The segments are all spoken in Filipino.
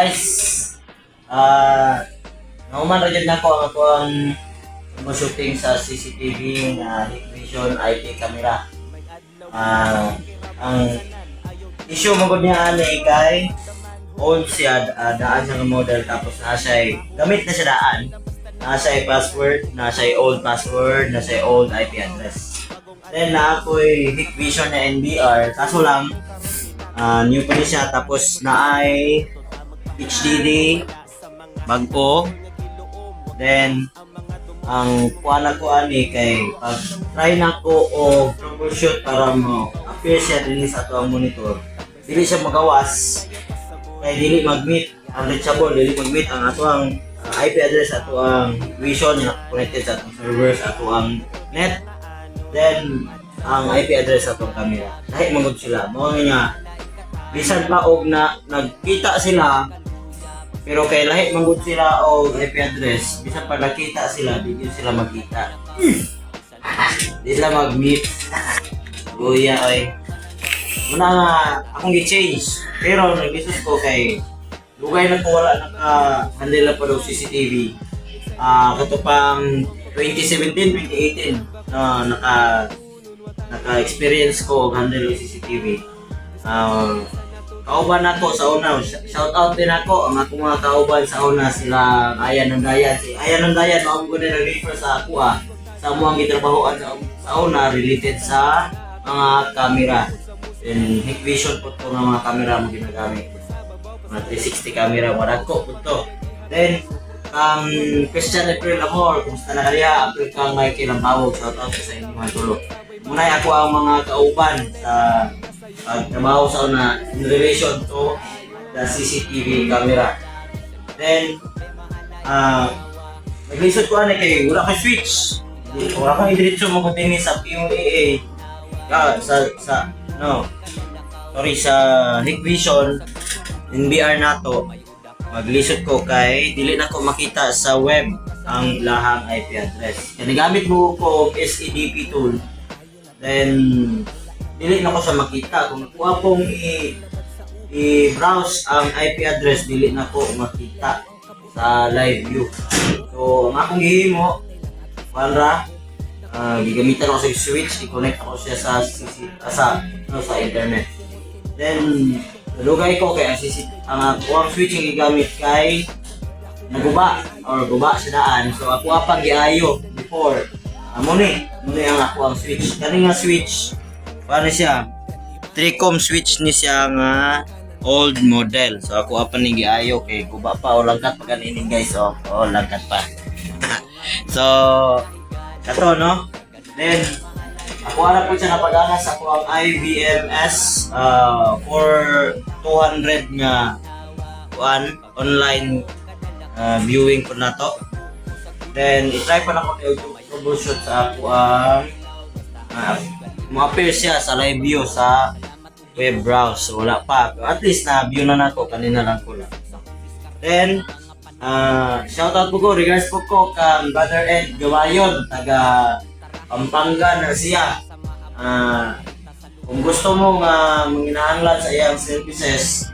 Guys, ah, nauman ra jud nako ang ako ang shooting sa CCTV na Hik Vision IP camera. Ah, ang issue mo gud niya ani kay old siya ah, daan siya ng model tapos na siya gamit na siya daan. Na siya password, na siya old password, na siya old IP address. Then na ako'y Hik Vision na NBR kaso lang ah, new pa siya tapos na ay HDD bago then ang kuana ko ani kay pag try na ko o troubleshoot para mo appear siya din sa ato ang monitor. Dili siya magawas. Kay dili mag-meet unreachable dili mag-meet ang ato ang uh, IP address ato ang vision na connected sa atong server sa ato ang net. Then ang IP address sa atong camera. Lahi magod sila. Mo nga bisan pa og na nagkita sila pero kay lahi manggod sila og IP address bisan pa nakita sila di yun sila magkita di sila mag-meet. Buya oy. Muna nga akong gi-change pero nag-business ko kay lugay na ko wala naka handle na pa daw CCTV ah kato pang 2017 2018 na naka naka-experience ko og handle ng CCTV Um, kauban ako sa una, shout out din ako ang akong mga kauban sa una sila Ayan ng Dayan. Si Ayan ng Dayan, mao ko na refer sa ako ah. Sa mo ang gitrabahoan sa, una related sa mga camera. And Hikvision po to ng mga camera mo ginagamit. Mga 360 camera, maragko po to. Then, ang Christian April Amor, kumusta na kaya? April kang Michael ang shout out sa inyo mga tulo. Muna ako ang mga kauban sa pagtrabaho sa una in relation to the CCTV camera. Then, ah, naglisod ko ano kay wala ko switch. Wala kang idiretso mo kung tingin sa PUAA. Ah, sa, sa, no, sorry, sa Hikvision, NBR nato, maglisod ko kay dili na ko makita sa web ang lahang IP address. Kaya nagamit mo ko SEDP tool. Then, dili na ko sa makita. Kung nakuha kong i- i-browse ang IP address, dili na ko makita sa live view. So, ang akong gihimo, para uh, gigamitan ako sa switch, i-connect ako siya sa ah, sa, no, sa internet. Then, nalugay ko kay ang, CC, ang ang switch yung gigamit kay naguba or guba sa daan. So, ako apang giayo before. Amo ni, amo ni ang ako ang switch. Kani nga switch, para siya, Tricom switch ni siya nga old model. So ako apa ni giayo kay guba pa o langkat pa kanini guys. Oh, oh langkat pa. so kato no. Then ako ana po siya napagana sa ako ang IVMS uh, for 200 nga kuan online uh, viewing po na to. Then, itry pa na ko kayo troubleshoot sa ako ang uh, ma-appear siya sa live view sa web browse. So, wala pa. At least na view na nako kanina lang ko lang. Then, uh, shout out po ko, regards po ko kang Brother Ed Gawayon, taga Pampanga na siya. Ah, kung gusto mo nga manginahanglan sa iyang services,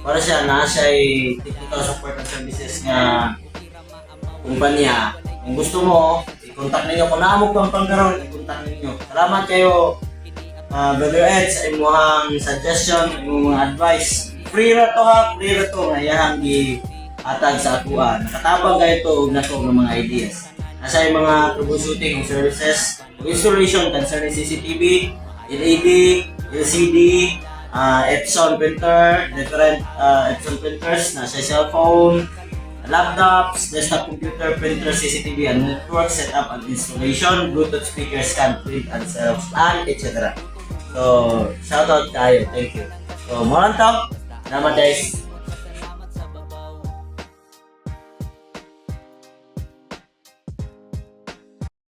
para siya na siya ay technical support and services nga kumpanya. Kung gusto mo, i-contact ninyo. Kung naamok kang pangkaroon, i-contact ninyo. Salamat kayo, uh, Brother Ed, sa imuhang suggestion, imuhang advice. Free ra to ha, free ra to. Ngayahang i-atag sa akuan. Nakatabang kayo to na to ng mga ideas. Nasa yung mga troubleshooting ng services, installation concerning CCTV, LED, LCD, uh, Epson printer, different uh, Epson printers, nasa cellphone, laptops, desktop computer, printer, CCTV, and network setup and installation, Bluetooth speaker, scan, print, and self-scan, etc. So, shout out tayo. Thank you. So, mo lang to. Salamat guys.